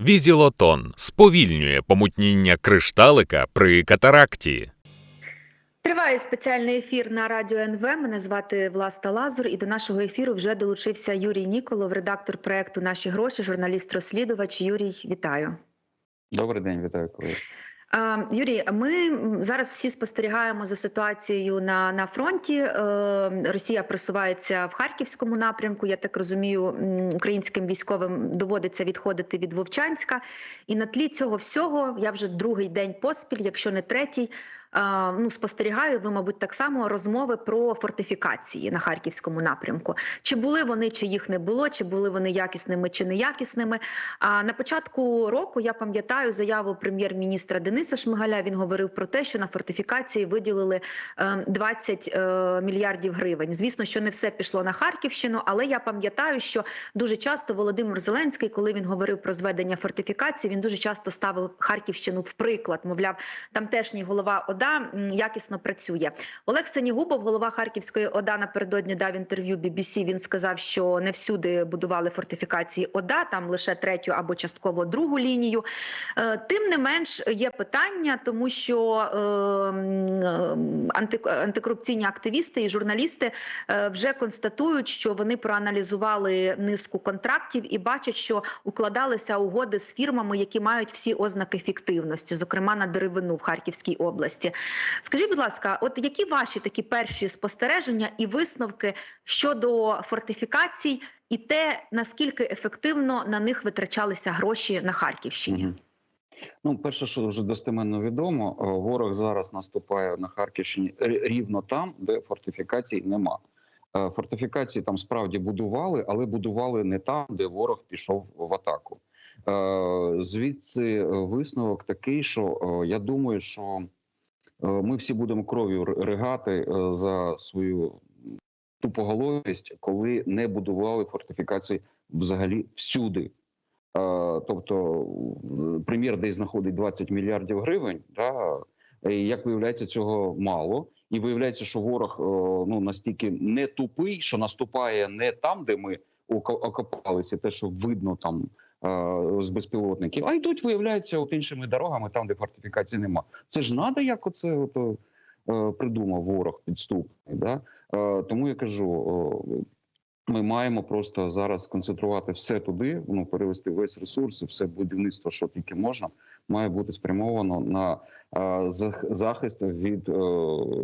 Візілотон сповільнює помутніння кришталика при катаракті. Триває спеціальний ефір на радіо НВ. Мене звати Власта Лазур, і до нашого ефіру вже долучився Юрій Ніколов, редактор проекту Наші гроші, журналіст-розслідувач. Юрій, вітаю. Добрий день, вітаю колеги. Юрій, ми зараз всі спостерігаємо за ситуацією на, на фронті. Е, Росія просувається в харківському напрямку. Я так розумію, українським військовим доводиться відходити від Вовчанська. І на тлі цього всього я вже другий день поспіль, якщо не третій. Ну, спостерігаю, ви, мабуть, так само розмови про фортифікації на харківському напрямку. Чи були вони, чи їх не було, чи були вони якісними, чи неякісними. А на початку року я пам'ятаю заяву прем'єр-міністра Дениса Шмигаля. Він говорив про те, що на фортифікації виділили е, 20 е, мільярдів гривень. Звісно, що не все пішло на Харківщину, але я пам'ятаю, що дуже часто Володимир Зеленський, коли він говорив про зведення фортифікацій, він дуже часто ставив Харківщину в приклад. Мовляв, тамтешній голова ОДА якісно працює. Олег Сенігубов, голова Харківської ОДА, напередодні дав інтерв'ю BBC, Він сказав, що не всюди будували фортифікації ОДА, там лише третю або частково другу лінію. Е, Тим не менш є питання, тому що е, м, е, анти, антикорупційні активісти і журналісти е, вже констатують, що вони проаналізували низку контрактів і бачать, що укладалися угоди з фірмами, які мають всі ознаки фіктивності, зокрема на деревину в Харківській області. Скажіть, будь ласка, от які ваші такі перші спостереження і висновки щодо фортифікацій, і те наскільки ефективно на них витрачалися гроші на Харківщині? Мгм. Ну, перше, що вже достеменно відомо, е, ворог зараз наступає на Харківщині рівно там, де фортифікацій нема. Е, Фортифікації там справді будували, але будували не там, де ворог пішов в атаку. Е, Звідси висновок такий, що я думаю, що ми всі будемо кров'ю ригати е, за свою тупоголовість, коли не будували фортифікації взагалі всюди. Е, Тобто е, прем'єр десь знаходить 20 мільярдів гривень. Да? І, як виявляється, цього мало. І виявляється, що ворог е, ну настільки не тупий, що наступає не там, де ми окопалися, те, що видно там е, з безпілотників, а йдуть, виявляється, от іншими дорогами, там, де фортифікації нема. Це ж надо, як оце от, е, придумав ворог підступний. Да? Е, Тому я кажу. е, ми маємо просто зараз концентрувати все туди, ну перевести весь ресурс і все будівництво, що тільки можна, має бути спрямовано на е, захист від е,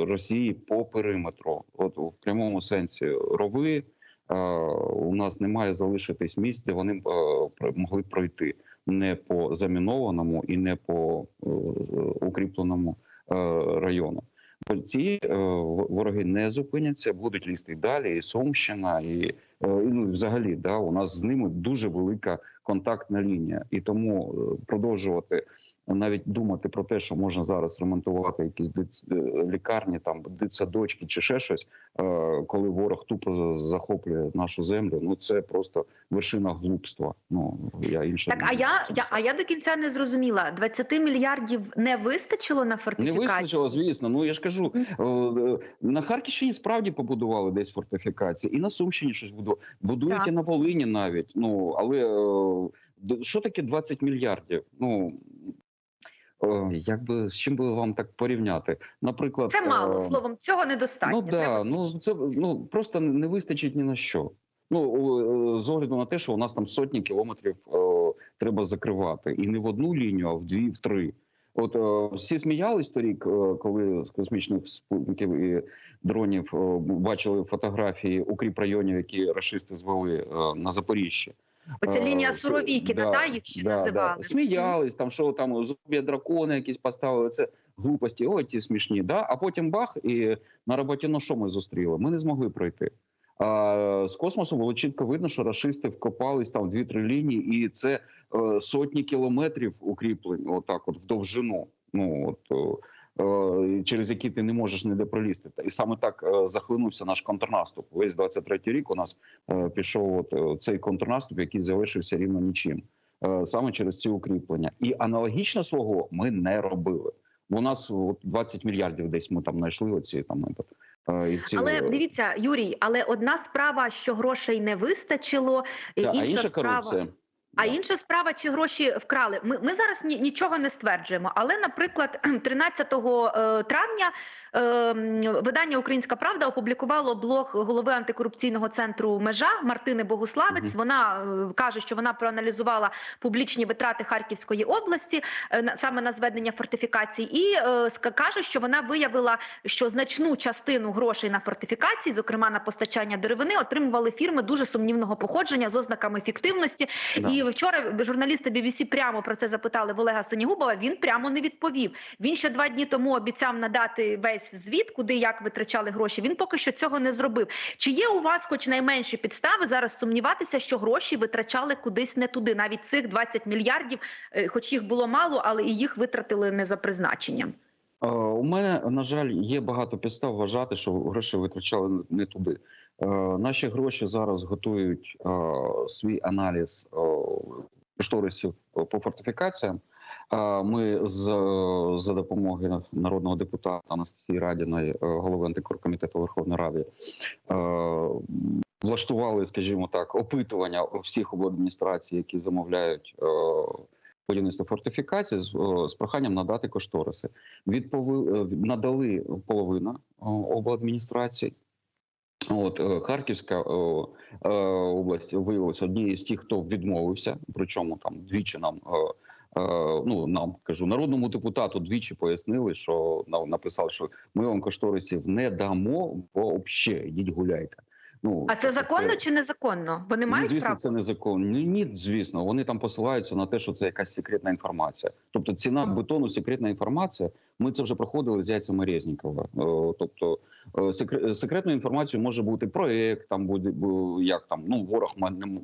Росії по периметру. От в прямому сенсі рови е, у нас не має залишитись місць, де вони е, могли пройти не по замінованому і не по е, укріпленому е, району. Бо ці е, вороги не зупиняться, будуть лізти далі, і Сумщина, і, е, ну, взагалі, да, у нас з ними дуже велика контактна лінія, і тому е, продовжувати навіть думати про те, що можна зараз ремонтувати якісь е, лікарні, там дитсадочки чи ще щось, е, коли ворог тупо захоплює нашу землю. Ну це просто вершина глупства. Ну я інше Так, а я, я а я до кінця не зрозуміла. 20 мільярдів не вистачило на Не вистачило, звісно. Ну я ж кажу, е, на Харківщині справді побудували десь фортифікації, і на Сумщині щось будували. Будують Так. і на Волині навіть. Ну але що таке 20 мільярдів? Ну е, як би з чим би вам так порівняти? Наприклад, Це мало е, словом, цього недостатньо. Ну Треба ну це ну просто не вистачить ні на що. Ну е, з огляду на те, що у нас там сотні кілометрів о, треба закривати, і не в одну лінію, а в дві, в три. От о, всі сміялись торік, о, коли з космічних спутників і дронів о, бачили фотографії укріпрайонів, які рашисти звели о, на Запоріжжі. Оця Е, лінія Суровікіна, та, їх ще називали. Сміялись, там що там зуб'я дракони якісь поставили. Це глупості, ой, ті смішні. Да? А потім бах, і на роботі ну що ми зустріли? Ми не змогли пройти. А з космосу було чітко видно, що рашисти вкопались там дві-три лінії, і це е, сотні кілометрів укріплень, отак, от в довжину. Ну от через які ти не можеш ніде пролізти. І саме так е, захлинувся наш контрнаступ. Весь 23-й рік у нас е, пішов от е, цей контрнаступ, який залишився рівно нічим. Е, саме через ці укріплення. І аналогічно свого ми не робили. У нас от 20 мільярдів десь ми там знайшли оці там. е, І ці, Але е, дивіться, Юрій, але одна справа, що грошей не вистачило, і та, а інша інша справа. корупція. А інша справа, чи гроші вкрали. Ми, ми зараз ні, нічого не стверджуємо. Але, наприклад, 13 е, травня е, видання Українська Правда опублікувало блог голови антикорупційного центру Межа Мартини Богуславець. Вона е, каже, що вона проаналізувала публічні витрати Харківської області е, саме на зведення фортифікацій, і е, каже, що вона виявила, що значну частину грошей на фортифікації, зокрема на постачання деревини, отримували фірми дуже сумнівного походження з ознаками фіктивності. І вчора журналісти BBC прямо про це запитали в Олега Синігубова. Він прямо не відповів. Він ще два дні тому обіцяв надати весь звіт, куди як витрачали гроші. Він поки що цього не зробив. Чи є у вас, хоч найменші підстави, зараз сумніватися, що гроші витрачали кудись не туди? Навіть цих 20 мільярдів, е, хоч їх було мало, але і їх витратили не за призначенням. Е, У мене, на жаль, є багато підстав вважати, що гроші витрачали не туди. Е, Наші гроші зараз готують е, свій аналіз кошторисів по фортифікаціям. Ми з за допомогою народного депутата Анастасії Радіної, голови антикоркомітету Верховної Ради, влаштували, скажімо так, опитування всіх обладміністрацій, які замовляють будівництво фортифікацій, з, з проханням надати кошториси. Відпови... е, надали половина обладміністрацій. От е, Харківська е, е, область виявилася однією з тих, хто відмовився. Причому там двічі нам е, е, ну нам кажу народному депутату двічі пояснили, що на- написали, що ми вам кошторисів не дамо, бо взагалі йдіть гуляйте. Ну А це законно чи незаконно? Вони мають звісно, право? це незаконно. Ні, ні, звісно, вони там посилаються на те, що це якась секретна інформація. Тобто ціна бетону, секретна інформація. Ми це вже проходили з яйцями Резнікова. Е, Тобто е, секре- секретною інформацією може бути проект, там буде як там. Ну ворог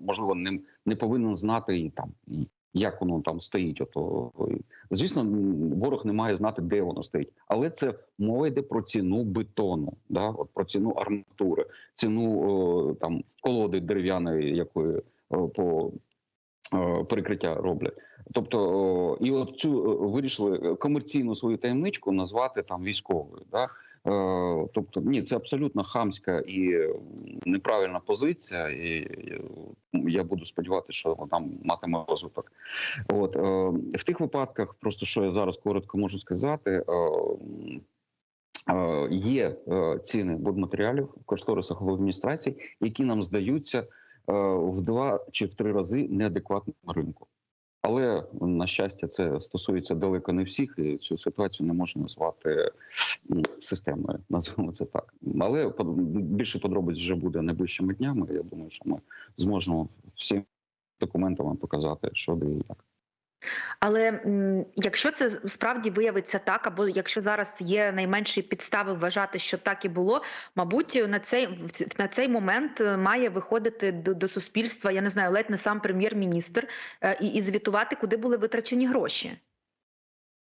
можливо не, не повинен знати і там і як воно там стоїть. Ото звісно, ворог не має знати, де воно стоїть, але це мова йде про ціну бетону, да, от про ціну арматури ціну о, там колоди дерев'яної, якої о, по о, перекриття роблять. Тобто, о, і от цю о, вирішили комерційну свою таємничку назвати там військовою. Да? Е, Тобто, ні, це абсолютно хамська і неправильна позиція, і е, я буду сподіватися, що вона матиме розвиток. От е, в тих випадках, просто що я зараз коротко можу сказати. Є ціни будматеріалів в кошторисах в адміністрації, які нам здаються в два чи в три рази неадекватним ринку. Але на щастя, це стосується далеко не всіх, і цю ситуацію не можна назвати системною. Назвемо це так. Але більше подробиць вже буде найближчими днями. Я думаю, що ми зможемо всім документами показати, що де і як. Але якщо це справді виявиться так, або якщо зараз є найменші підстави вважати, що так і було, мабуть, на цей на цей момент е, має виходити до, до суспільства, я не знаю, ледь не сам прем'єр-міністр е, і, і звітувати, куди були витрачені гроші.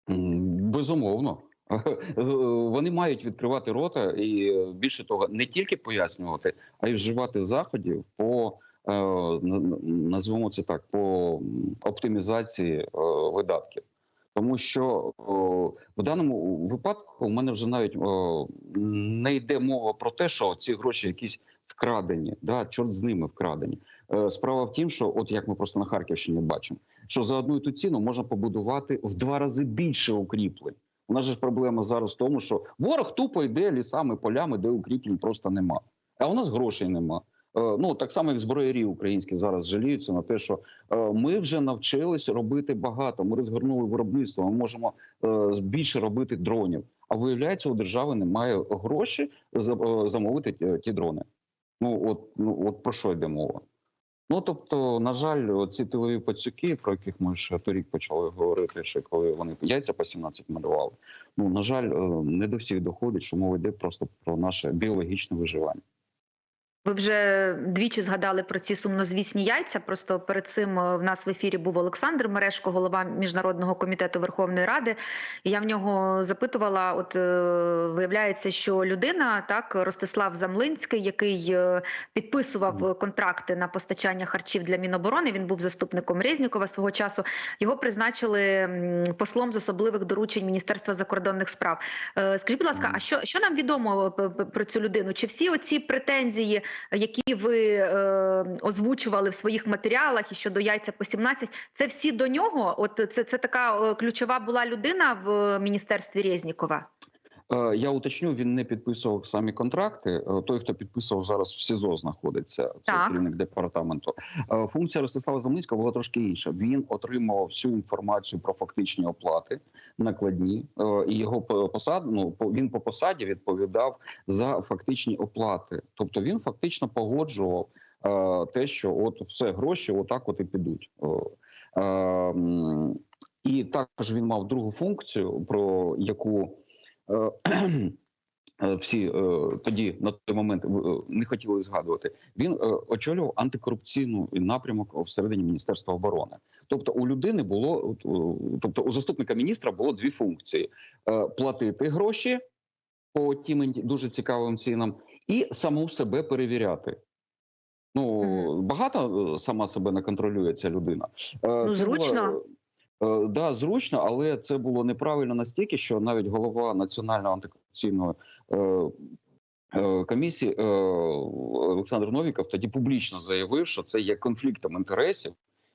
Безумовно. Вони мають відкривати рота і е, більше того, не тільки пояснювати, а й вживати заходів по е, назвемо це так, по оптимізації е, видатків. Тому що в даному випадку у мене вже навіть не йде мова про те, що ці гроші якісь вкрадені, да, чорт з ними вкрадені. Е, Справа в тім, що от як ми просто на Харківщині бачимо, що за одну і ту ціну можна побудувати в два рази більше укріплень. У нас же проблема зараз в тому, що ворог тупо йде лісами, полями, де укріплень просто нема. А у нас грошей нема. Е, Ну так само, як зброярі українські зараз жаліються на те, що е, ми вже навчились робити багато. Ми розгорнули виробництво. Ми можемо е, більше робити дронів. А виявляється, у держави немає грошей е, замовити ті- дрони. Ну от ну от про що йде мова? Ну тобто, на жаль, ці тилові пацюки, про яких ми ще торік почали говорити, ще коли вони яйця по 17 малювали. Ну на жаль, не до всіх доходить, що мова йде просто про наше біологічне виживання. Ви вже двічі згадали про ці сумнозвісні яйця. Просто перед цим е, в нас в ефірі був Олександр Мерешко, голова міжнародного комітету Верховної Ради. І я в нього запитувала: от е, виявляється, що людина, так Ростислав Замлинський, який е, підписував контракти на постачання харчів для Міноборони. Він був заступником Резнікова свого часу. Його призначили послом з особливих доручень Міністерства закордонних справ. Скажіть, будь ласка, а що, що нам відомо про цю людину? Чи всі оці претензії які ви е, озвучували в своїх матеріалах і щодо яйця по 17, це всі до нього? От це, це така е, ключова була людина в міністерстві Резнікова? Е, Я уточню, він не підписував самі контракти. Е, Той, хто підписував зараз в СІЗО, знаходиться це Так. керівник департаменту. Е, Функція Ростислава Замлинського була трошки інша. Він отримував всю інформацію про фактичні оплати накладні, і його по- посад, ну, по- він по посаді відповідав за фактичні оплати. Тобто він фактично погоджував те, що от все гроші, отак от і підуть. Е, е, м, І також він мав другу функцію, про яку всі е, тоді на той момент е, не хотіли згадувати. Він е, очолював антикорупційну напрямок всередині Міністерства оборони. Тобто, у людини було е, тобто у заступника міністра було дві функції: Е, платити гроші по тим дуже цікавим цінам, і саму себе перевіряти. Ну багато е, сама себе не контролює ця людина. Е, Ну, це зручно. Е, Да, зручно, але це було неправильно настільки, що навіть голова національної антикорупційної е, е, комісії е, Олександр Новіков тоді публічно заявив, що це є конфліктом інтересів,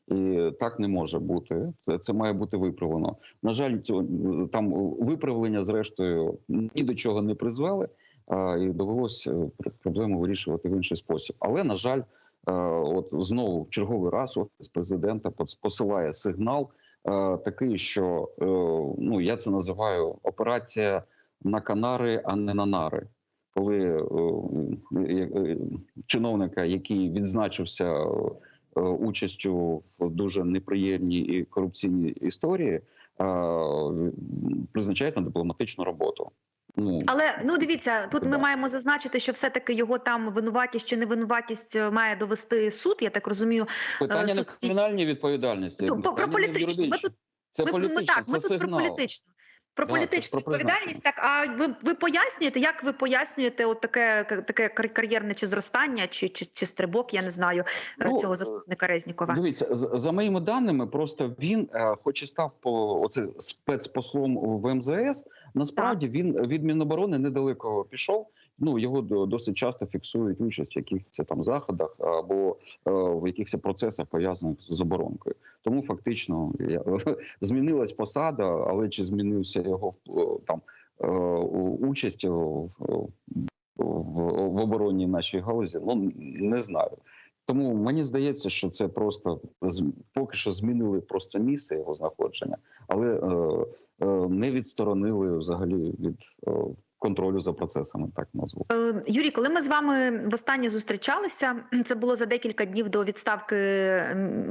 і так не може бути. Це, це має бути виправлено. На жаль, цього, там виправлення, зрештою, ні до чого не призвели, а, і довелося е, проблему вирішувати в інший спосіб. Але на жаль, е, от знову в черговий раз офіс президента посилає сигнал е, такий, що е, ну я це називаю операція на Канари, а не на нари. Коли е, е, е, чиновника, який відзначився е, участю в дуже неприємній і корупційній історії, е, призначають на дипломатичну роботу. Ну Але ну дивіться, тут ми маємо зазначити, що все-таки його там винуватість чи невинуватість винуватість має довести суд. Я так розумію. питання не суд в кримінальній відповідальності, Ну, про- питання не політичну. Ми тут- Це ми, політично, ми так, це ми тут про політичну. Про Да, політичну про відповідальність, так а ви, ви пояснюєте, як ви пояснюєте от таке, таке кар- кар'єрне чи зростання, чи, чи, чи стрибок, я не знаю, е, Ну, цього е, заступника Резнікова? Дивіться, за моїми даними, просто він, е, хоч і став по оце спецпослом в МЗС, насправді він від Міноборони недалеко пішов. Ну його досить часто фіксують участь в якихось там заходах або е, в якихось процесах пов'язаних з оборонкою. Тому фактично змінилась посада, але чи змінився його е, там е, участь в, в, оборонній нашій галузі? Ну не знаю. Тому мені здається, що це просто поки що змінили просто місце його знаходження, але е, е, не відсторонили взагалі від е, контролю за процесами, так назву. Е, Юрій, коли ми з вами востаннє зустрічалися, це було за декілька днів до відставки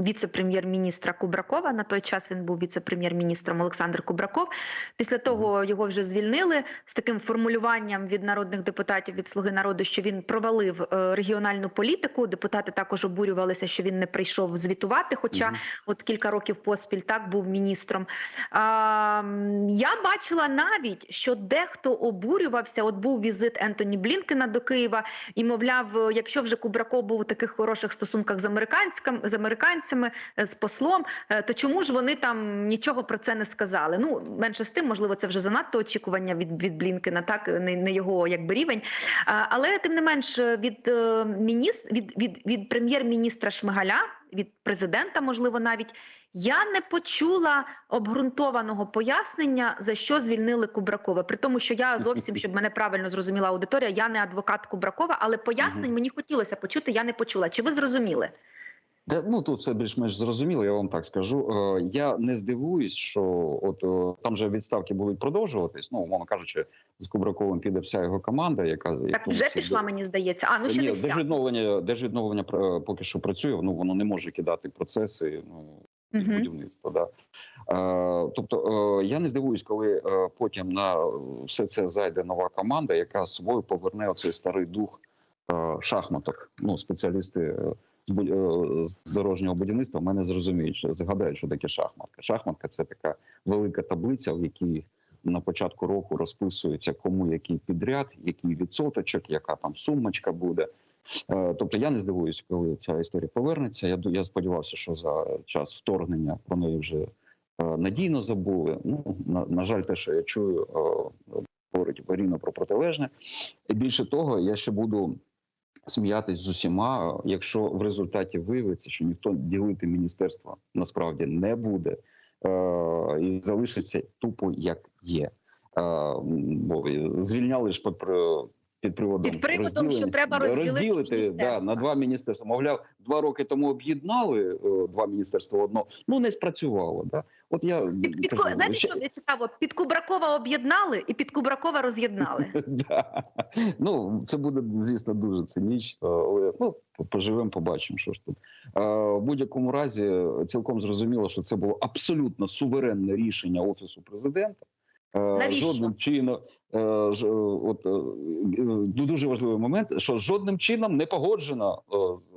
віце-прем'єр-міністра Кубракова. На той час він був віце-прем'єр-міністром Олександр Кубраков. Після того його вже звільнили з таким формулюванням від народних депутатів від Слуги народу, що він провалив е, регіональну політику. Депутати також обурювалися, що він не прийшов звітувати. Хоча Мгм. от кілька років поспіль так був міністром. А, я бачила навіть, що дехто обурювався. От був візит Ентоні Блінкена до Києва, і мовляв, е, якщо вже Кубраков був у таких хороших стосунках з американським з американцями, е, з послом, е, то чому ж вони там нічого про це не сказали? Ну менше з тим, можливо, це вже занадто очікування від, від Блінкена, так не, не його якби рівень. Але тим не менш від міністр від, від, від прем'єр-міністра Шмигаля, від президента, можливо, навіть я не почула обґрунтованого пояснення за що звільнили Кубракова. При тому, що я зовсім, щоб мене правильно зрозуміла аудиторія, я не адвокат Кубракова, але пояснень мені хотілося почути. Я не почула. Чи ви зрозуміли? Та, ну тут все більш-менш зрозуміло. Я вам так скажу. Е, я не здивуюсь, що от е, там же відставки будуть продовжуватись. Ну, умовно кажучи, з Кубраковим піде вся його команда, яка Так вже пішла, мені здається. А ну ще Ні, не вся. держвідновлення, держвідновлення е, поки що працює. Ну воно не може кидати процеси. Ну від Мгм. будівництва. Да. Е, тобто е, я не здивуюсь, коли е, потім на все це зайде нова команда, яка з собою поверне оцей старий дух е, шахматок. Ну, спеціалісти е, з, е, з дорожнього будівництва мене зрозуміють, що згадають, що таке шахматка. Шахматка це така велика таблиця, в якій на початку року розписується, кому який підряд, який відсоточок, яка там сумочка буде. Е, Тобто я не здивуюсь, коли ця історія повернеться. Я я сподівався, що за час вторгнення про неї вже е, надійно забули. Ну на, на жаль, те, що я чую, е, говорить рівно про протилежне. І більше того, я ще буду сміятись з усіма, якщо в результаті виявиться, що ніхто ділити міністерство насправді не буде е, і залишиться тупо як є. Е, бо звільняли ж при- під приводом Під приводом, що треба розділити да, на два міністерства. Мовляв, два роки тому об'єднали е, два міністерства одно. Ну не спрацювало. Да? От я Під, під, кажу, знаєте, ще- що цікаво? Під Кубракова об'єднали і під Кубракова роз'єднали. Да. Ну, це буде, звісно, дуже цинічно, але ну, поживемо, побачимо, що ж тут. В будь-якому разі, цілком зрозуміло, що це було абсолютно суверенне рішення Офісу президента. Навіщо? Жодним чином, от, е, е, дуже важливий момент, що жодним чином не погоджено е, з,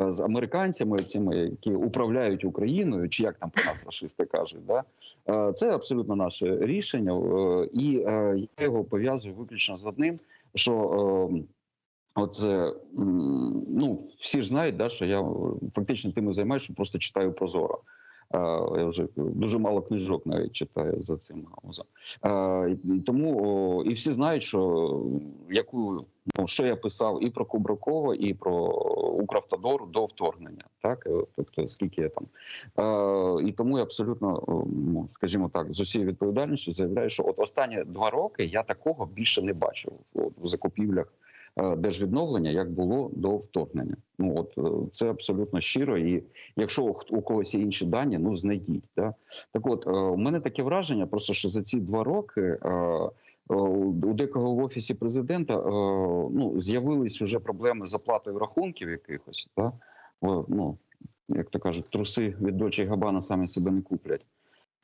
е, з американцями, цими, які управляють Україною, чи як там про нас фашисти кажуть, да? Е, Це абсолютно наше рішення, е, і е, я його пов'язую виключно з одним, що е, от е, ну всі ж знають, да, що я е, фактично тим і займаюся, що просто читаю прозоро. Я вже дуже мало книжок навіть читаю за цим гаузом. Тому і всі знають, що яку ну, що я писав і про Кубракова, і про Укравтодор до вторгнення. Так, Е, тобто скільки я там і тому я абсолютно, ну, скажімо так, з усією відповідальністю заявляю, що от останні два роки я такого більше не бачив в закупівлях держвідновлення, як було до вторгнення. Ну от е, це абсолютно щиро. І якщо у когось є інші дані, ну знайдіть. Да? Так, от е, у мене таке враження, просто що за ці два роки. е, е, У декого в офісі президента е, ну з'явились вже проблеми з оплатою рахунків якихось, да? Ну як то кажуть, труси від Дольче Габана самі себе не куплять.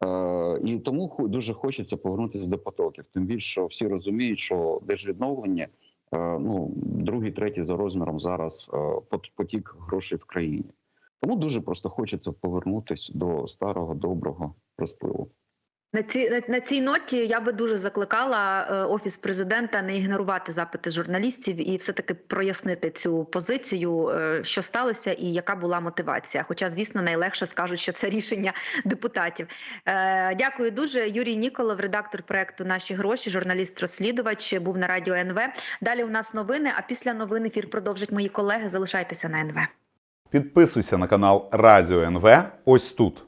Е, і тому дуже хочеться повернутися до потоків. Тим більше, що всі розуміють, що держвідновлення е, ну, другий, третій за розміром зараз е, потік грошей в країні. Тому дуже просто хочеться повернутися до старого доброго розпливу. На цій на, цій ноті я би дуже закликала е, офіс президента не ігнорувати запити журналістів і все таки прояснити цю позицію, е, що сталося, і яка була мотивація. Хоча, звісно, найлегше скажуть, що це рішення депутатів. Е, дякую дуже. Юрій Ніколов, редактор проекту Наші гроші, журналіст-розслідувач, був на радіо НВ. Далі у нас новини. А після новин ефір продовжать мої колеги. Залишайтеся на НВ. Підписуйся на канал Радіо НВ ось тут.